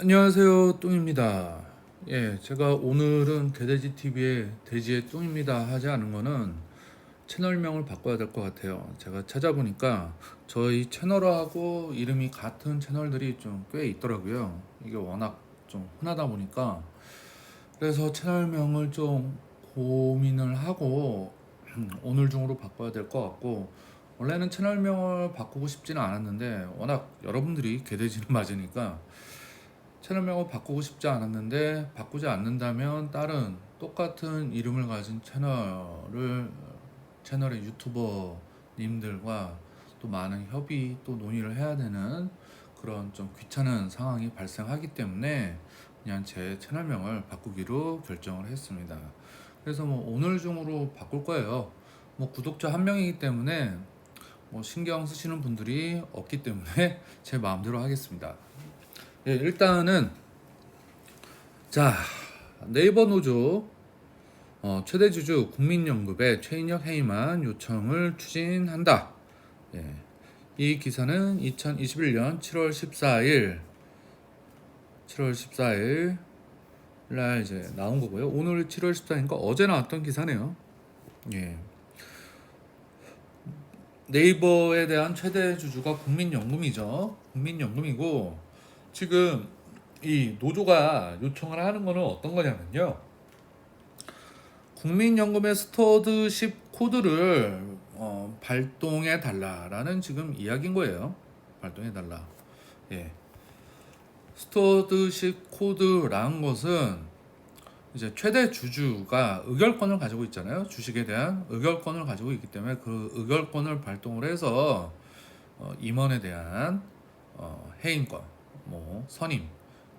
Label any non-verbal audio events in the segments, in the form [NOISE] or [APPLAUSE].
안녕하세요 뚱입니다. 예 제가 오늘은 개돼지 TV에 돼지의 뚱입니다 하지 않은 거는 채널명을 바꿔야 될 것 같아요. 제가 찾아보니까 저희 채널하고 이름이 같은 채널들이 좀 꽤 있더라고요. 이게 워낙 좀 흔하다 보니까. 그래서 채널명을 좀 고민을 하고 [CLEARS THROAT] 오늘 중으로 바꿔야 될 것 같고 원래는 채널명을 바꾸고 싶지는 않았는데 워낙 여러분들이 [LAUGHS] 개돼지를 맞으니까 채널명을 바꾸고 싶지 않았는데 바꾸지 않는다면 다른 똑같은 이름을 가진 채널을 채널의 유튜버님들과 또 많은 협의 또 논의를 해야 되는 그런 좀 귀찮은 상황이 발생하기 때문에 그냥 제 채널명을 바꾸기로 결정을 했습니다. 그래서 뭐 오늘 중으로 바꿀 거예요. 뭐 구독자 한 명이기 때문에 뭐 신경 쓰시는 분들이 없기 때문에 [LAUGHS] 제 마음대로 하겠습니다. 예, 일단은 자 네이버 노조 어, 최대 주주 국민연금의 최인혁 해임안 요청을 추진한다. 예, 이 기사는 2021년 7월 14일 7월 14일 날 이제 나온 거고요. 오늘 7월 14일이니까 어제 나왔던 기사네요. 예. 네이버에 대한 최대 주주가 국민연금이죠. 국민연금이고 지금 이 노조가 요청을 하는 거는 어떤 거냐면요. 국민연금의 스터드십 코드를 어, 발동해 달라라는 지금 이야기인 거예요. 발동해 달라. 예. 스터드십 코드라는 것은 이제 최대 주주가 의결권을 가지고 있잖아요. 주식에 대한 의결권을 가지고 있기 때문에 그 의결권을 발동을 해서 어, 임원에 대한 어, 해임권, 뭐 선임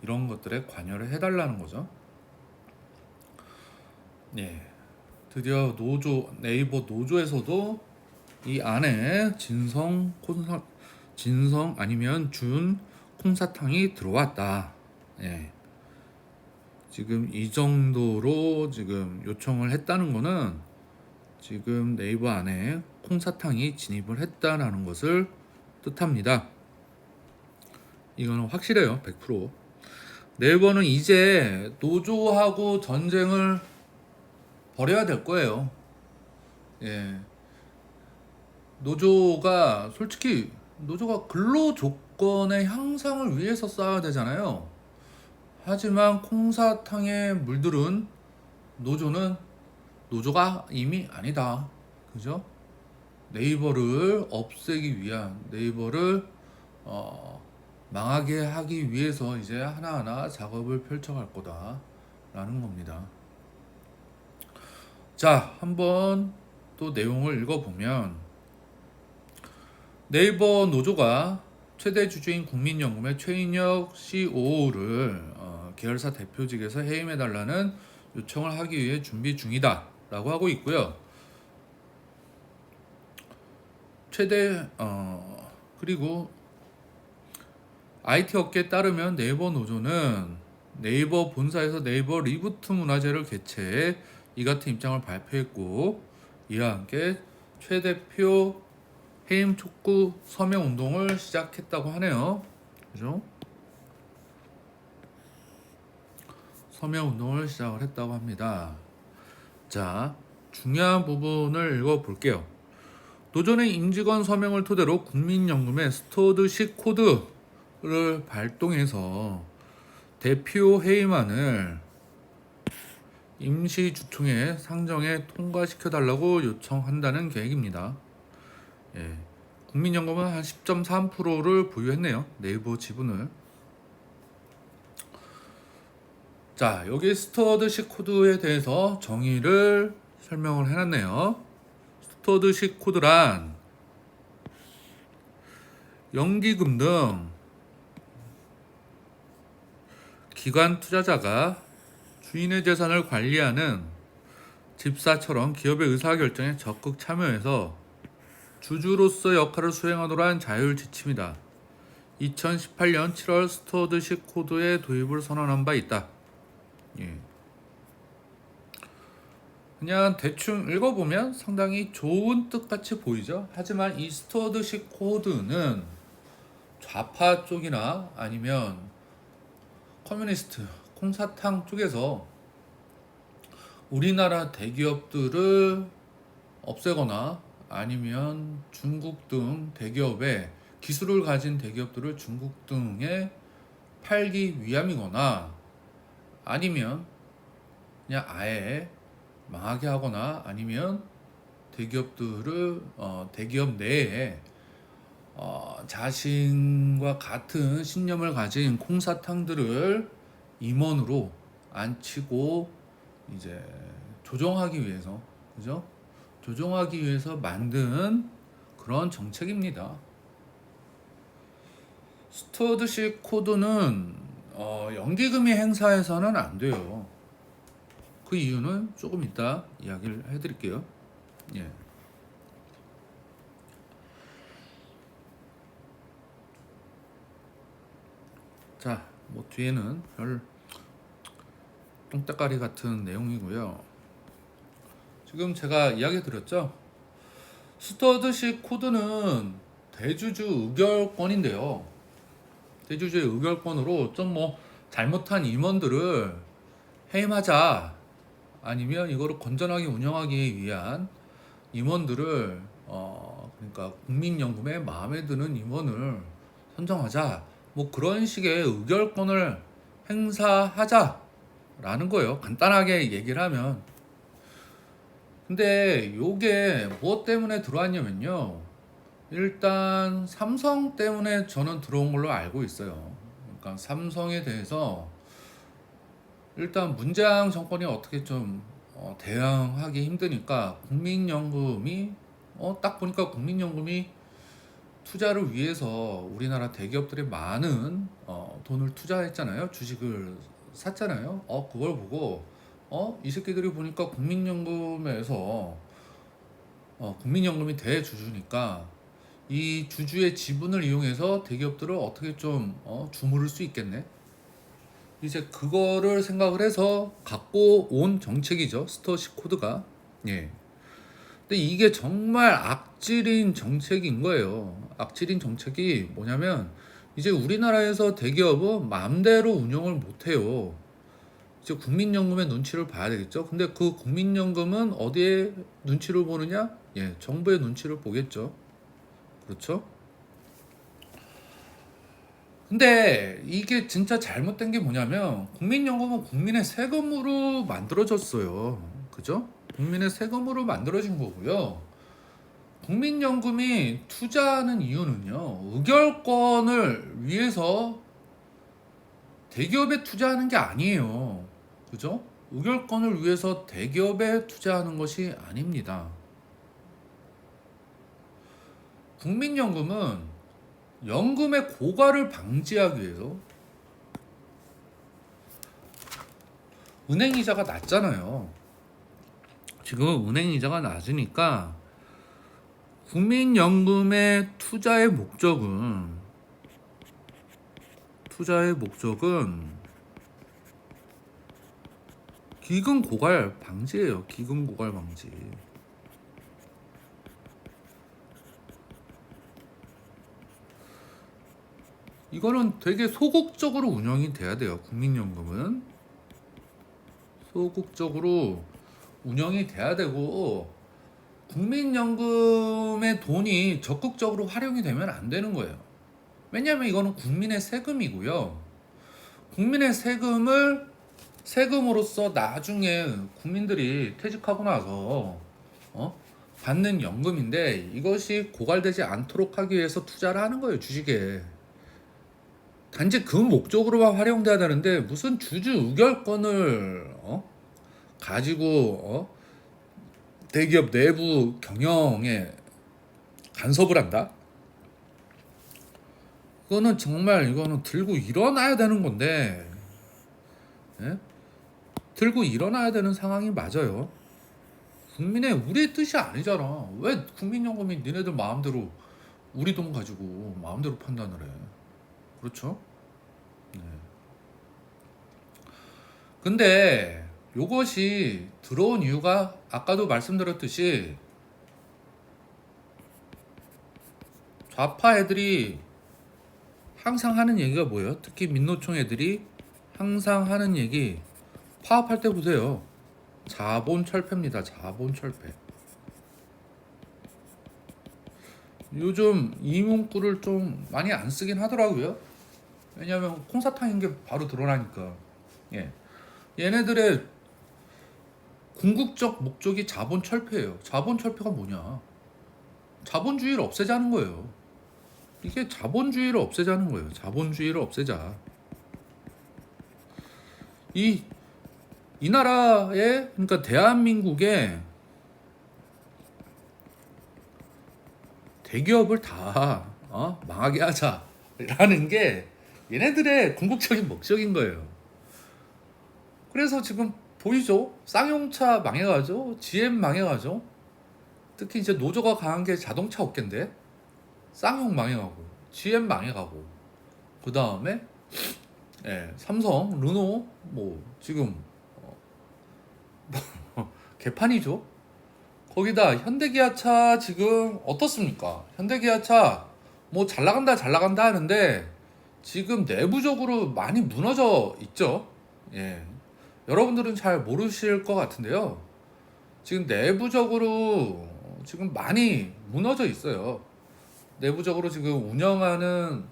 이런 것들에 관여를 해달라는 거죠. 예, 드디어 노조 네이버 노조에서도 이 안에 진성 콘사 진성 아니면 준 콩사탕이 들어왔다. 예. 지금 이 정도로 지금 요청을 했다는 거는 지금 네이버 안에 콩사탕이 진입을 했다라는 것을 뜻합니다. 이거는 확실해요. 100%. 네이버는 이제 노조하고 전쟁을 벌여야 될 거예요. 예. 노조가 솔직히 노조가 근로 조건의 향상을 위해서 싸워야 되잖아요. 하지만 콩사탕에 물들은 노조는 노조가 이미 아니다. 그죠? 네이버를 없애기 위한 네이버를 어, 망하게 하기 위해서 이제 하나하나 작업을 펼쳐갈 거다 라는 겁니다. 자, 한번 또 내용을 읽어보면 네이버 노조가 최대 주주인 국민연금의 최인혁 COO를 어, 계열사 대표직에서 해임해달라는 요청을 하기 위해 준비 중이다 라고 하고 있고요. 최대 어, 그리고 IT 업계에 따르면 네이버 노조는 네이버 본사에서 네이버 리부트 문화제를 개최해 이 같은 입장을 발표했고 이와 함께 최 대표 해임 촉구 서명 운동을 시작했다고 하네요. 그죠? 서명 운동을 시작을 했다고 합니다. 자, 중요한 부분을 읽어 볼게요. 노조는 임직원 서명을 토대로 국민연금의 스토드식 코드 를 발동해서 대표 해임안을 임시주총회 상정에 통과시켜 달라고 요청한다는 계획입니다. 예. 국민연금은 한 10.3%를 보유했네요. 네이버 지분을. 자, 여기 스터드식 코드에 대해서 정의를 설명을 해놨네요. 스터드식 코드란 연기금 등 기관 투자자가 주인의 재산을 관리하는 집사처럼 기업의 의사결정에 적극 참여해서 주주로서 역할을 수행하도록 한 자율 지침이다. 2018년 7월 스토어드식 코드의 도입을 선언한 바 있다. 예. 그냥 대충 읽어보면 상당히 좋은 뜻 같이 보이죠. 하지만 이 스토어드식 코드는 좌파 쪽이나 아니면 커뮤니스트 콩사탕 쪽에서 우리나라 대기업들을 없애거나 아니면 중국 등 대기업의 기술을 가진 대기업들을 중국 등에 팔기 위함이거나 아니면 그냥 아예 망하게 하거나 아니면 대기업들을 어, 대기업 내에 어, 자신과 같은 신념을 가진 콩사탕들을 임원으로 앉히고 이제 조정하기 위해서 그죠? 조정하기 위해서 만든 그런 정책입니다. 스튜어드십 코드는 어, 연기금이 행사해서는 안 돼요. 그 이유는 조금 이따 이야기를 해드릴게요. 예. 자, 뭐 뒤에는 별 똥때까리 같은 내용이고요. 지금 제가 이야기 드렸죠. 스터드식 코드는 대주주 의결권인데요. 대주주의 의결권으로 좀 뭐 잘못한 임원들을 해임하자 아니면 이거를 건전하게 운영하기 위한 임원들을 어 그러니까 국민연금에 마음에 드는 임원을 선정하자 뭐 그런 식의 의결권을 행사하자라는 거예요. 간단하게 얘기를 하면 근데 요게 무엇 때문에 들어왔냐면요. 일단 삼성 때문에 저는 들어온 걸로 알고 있어요. 그러니까 삼성에 대해서 일단 문재인 정권이 어떻게 좀 어, 대응하기 힘드니까 국민연금이 어, 딱 보니까 국민연금이 투자를 위해서 우리나라 대기업들이 많은 어, 돈을 투자했잖아요. 주식을 샀잖아요. 어, 그걸 보고 어, 이 새끼들이 보니까 국민연금에서 어, 국민연금이 대주주니까 이 주주의 지분을 이용해서 대기업들을 어떻게 좀 어, 주무를 수 있겠네. 이제 그거를 생각을 해서 갖고 온 정책이죠. 스토시 코드가. 예. 근데 이게 정말 악질인 정책인 거예요. 악질인 정책이 뭐냐면 이제 우리나라에서 대기업은 마음대로 운영을 못 해요. 이제 국민연금의 눈치를 봐야 되겠죠. 근데 그 국민연금은 어디에 눈치를 보느냐? 예, 정부의 눈치를 보겠죠. 그렇죠? 근데 이게 진짜 잘못된 게 뭐냐면 국민연금은 국민의 세금으로 만들어졌어요. 그죠? 국민의 세금으로 만들어진 거고요. 국민연금이 투자하는 이유는요. 의결권을 위해서 대기업에 투자하는 게 아니에요. 그죠? 의결권을 위해서 대기업에 투자하는 것이 아닙니다. 국민연금은 연금의 고갈을 방지하기 위해서 은행 이자가 낮잖아요. 지금 은행 이자가 낮으니까 국민연금의 투자의 목적은 투자의 목적은 기금 고갈 방지예요. 기금 고갈 방지. 이거는 되게 소극적으로 운영이 돼야 돼요. 국민연금은 소극적으로 운영이 돼야 되고 국민연금의 돈이 적극적으로 활용이 되면 안 되는 거예요. 왜냐하면 이거는 국민의 세금이고요. 국민의 세금을 세금으로서 나중에 국민들이 퇴직하고 나서 어? 받는 연금인데 이것이 고갈되지 않도록 하기 위해서 투자를 하는 거예요 주식에. 단지 그 목적으로만 활용돼야 되는데 무슨 주주 의결권을 어? 가지고 어? 대기업 내부 경영에 간섭을 한다? 그거는 정말 이거는 들고 일어나야 되는 건데 예? 들고 일어나야 되는 상황이 맞아요. 국민의 우리의 뜻이 아니잖아. 왜 국민연금이 니네들 마음대로 우리 돈 가지고 마음대로 판단을 해? 그렇죠? 네. 근데 요것이 들어온 이유가 아까도 말씀드렸듯이 좌파 애들이 항상 하는 얘기가 뭐예요? 특히 민노총 애들이 항상 하는 얘기 파업할 때 보세요. 자본 철폐입니다. 자본 철폐. 요즘 이 문구를 좀 많이 안 쓰긴 하더라고요. 왜냐하면 콩사탕인 게 바로 드러나니까. 예. 얘네들의 궁극적 목적이 자본 철폐예요. 자본 철폐가 뭐냐? 자본주의를 없애자는 거예요. 이게 자본주의를 없애자는 거예요. 자본주의를 없애자. 이, 이 나라의, 그러니까 대한민국의 대기업을 다 어? 망하게 하자라는 게 얘네들의 궁극적인 목적인 거예요. 그래서 지금 보이죠? 쌍용차 망해가죠? GM 망해가죠? 특히 이제 노조가 강한 게 자동차 업계인데 쌍용 망해가고 GM 망해가고 그 다음에 예, 삼성, 르노 뭐 지금 어, 뭐, [LAUGHS] 개판이죠. 거기다 현대기아차 지금 어떻습니까? 현대기아차 뭐 잘 나간다 잘 나간다 하는데 지금 내부적으로 많이 무너져 있죠. 예. 여러분들은 잘 모르실 것 같은데요. 지금 내부적으로 지금 많이 무너져 있어요. 내부적으로 지금 운영하는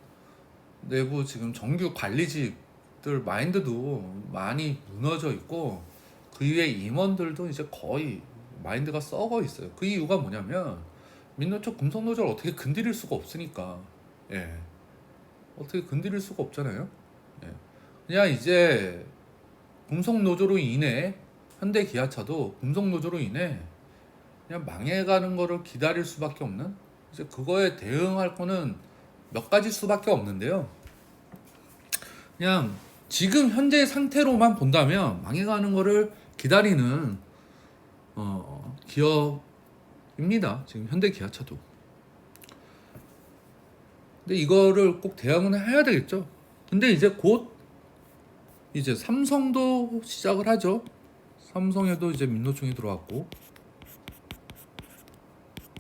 내부 지금 정규 관리직들 마인드도 많이 무너져 있고 그 이외 임원들도 이제 거의 마인드가 썩어 있어요. 그 이유가 뭐냐면 민노총 금속노조를 어떻게 건드릴 수가 없으니까 예 어떻게 건드릴 수가 없잖아요. 예. 그냥 이제 금속 노조로 인해 현대 기아차도 금속 노조로 인해 그냥 망해가는 거를 기다릴 수밖에 없는 이제 그거에 대응할 거는 몇 가지 수밖에 없는데요. 그냥 지금 현재 상태로만 본다면 망해가는 거를 기다리는 어, 기업입니다. 지금 현대 기아차도. 근데 이거를 꼭 대응은 해야 되겠죠. 근데 이제 곧 이제 삼성도 시작을 하죠. 삼성에도 이제 민노총이 들어왔고.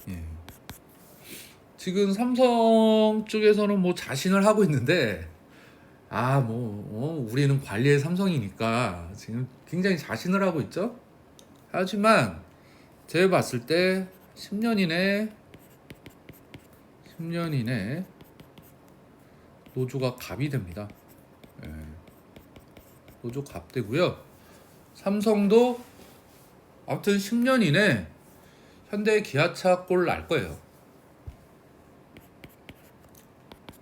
예. 지금 삼성 쪽에서는 뭐 자신을 하고 있는데 아뭐 어, 우리는 관리의 삼성이니까 지금 굉장히 자신을 하고 있죠. 하지만 제가 봤을 때 10년 이내 10년 이내 노조가 갑이 됩니다. 예. 노조 갑되고요. 삼성도 아무튼 10년 이내 현대 기아차 꼴 날 거예요.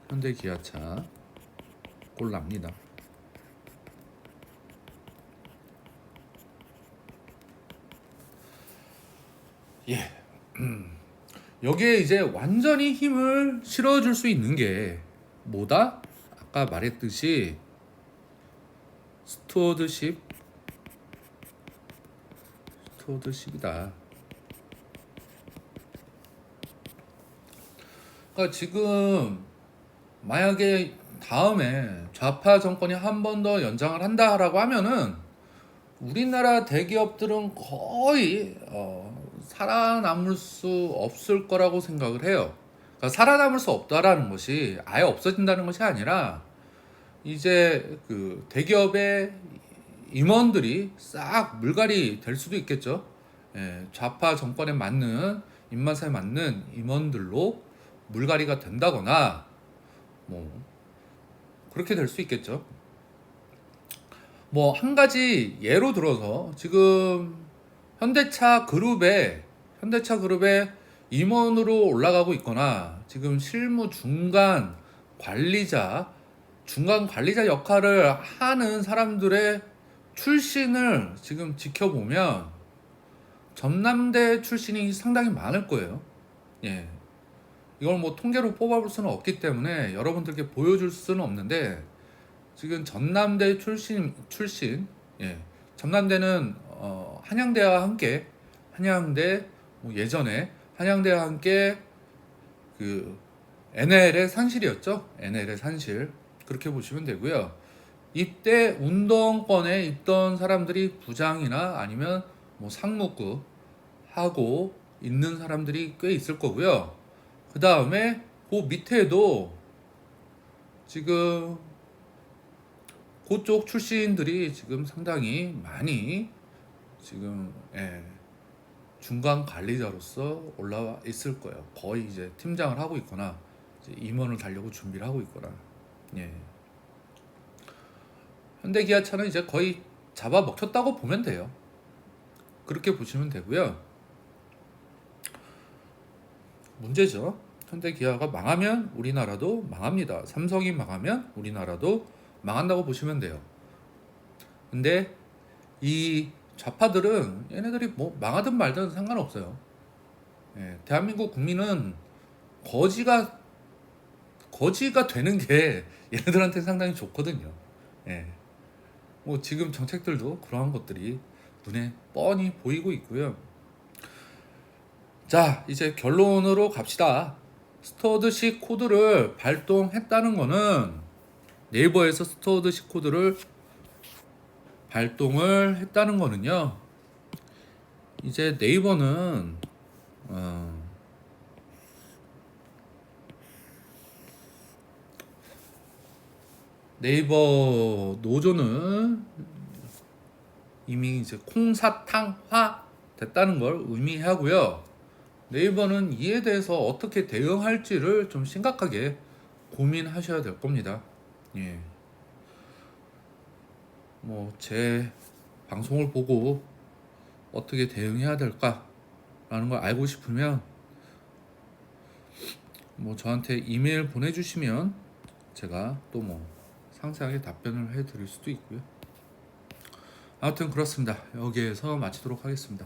현대 기아차 꼴 납니다. 예. [CLEARS THROAT] 여기에 이제 완전히 힘을 실어줄 수 있는 게 뭐다? 아까 말했듯이 스튜어드십 스튜어드십이다. 그러니까 지금 만약에 다음에 좌파 정권이 한 번 더 연장을 한다라고 하면은 우리나라 대기업들은 거의 어, 살아남을 수 없을 거라고 생각을 해요. 그러니까 살아남을 수 없다라는 것이 아예 없어진다는 것이 아니라 이제 그 대기업의 임원들이 싹 물갈이 될 수도 있겠죠. 예, 좌파 정권에 맞는 입맛에 맞는 임원들로 물갈이가 된다거나 뭐 그렇게 될 수 있겠죠. 뭐 한 가지 예로 들어서 지금 현대차 그룹에 현대차 그룹에 임원으로 올라가고 있거나 지금 실무 중간 관리자 중간 관리자 역할을 하는 사람들의 출신을 지금 지켜보면 전남대 출신이 상당히 많을 거예요. 예. 이걸 뭐 통계로 뽑아볼 수는 없기 때문에 여러분들께 보여줄 수는 없는데 지금 전남대 출신 출신 예. 전남대는 어, 한양대와 함께 한양대 뭐 예전에 한양대와 함께 그 NL의 산실이었죠. NL의 산실 그렇게 보시면 되고요. 이때 운동권에 있던 사람들이 부장이나 아니면 뭐 상무급 하고 있는 사람들이 꽤 있을 거고요. 그 다음에 그 밑에도 지금 그쪽 출신들이 지금 상당히 많이 지금 예, 중간 관리자로서 올라와 있을 거예요. 거의 이제 팀장을 하고 있거나 임원을 달려고 준비를 하고 있거나. 예. 현대기아차는 이제 거의 잡아 먹혔다고 보면 돼요. 그렇게 보시면 되고요. 문제죠. 현대기아가 망하면 우리나라도 망합니다. 삼성이 망하면 우리나라도 망한다고 보시면 돼요. 근데 이 좌파들은 얘네들이 뭐 망하든 말든 상관없어요. 예, 대한민국 국민은 거지가 거지가 되는 게 [LAUGHS] 얘네들한테 상당히 좋거든요. 예. 뭐 지금 정책들도 그러한 것들이 눈에 뻔히 보이고 있고요. 자, 이제 결론으로 갑시다. 스토어드식 코드를 발동했다는 거는 네이버에서 스토어드식 코드를 발동을 했다는 거는요. 이제 네이버는 어, 네이버 노조는 이미 이제 콩사탕화 됐다는 걸 의미하고요. 네이버는 이에 대해서 어떻게 대응할지를 좀 심각하게 고민하셔야 될 겁니다. 예. 뭐 제 방송을 보고 어떻게 대응해야 될까라는 걸 알고 싶으면 뭐 저한테 이메일 보내주시면 제가 또뭐 상세하게 답변을 해드릴 수도 있고요. 아무튼 그렇습니다. 여기에서 마치도록 하겠습니다.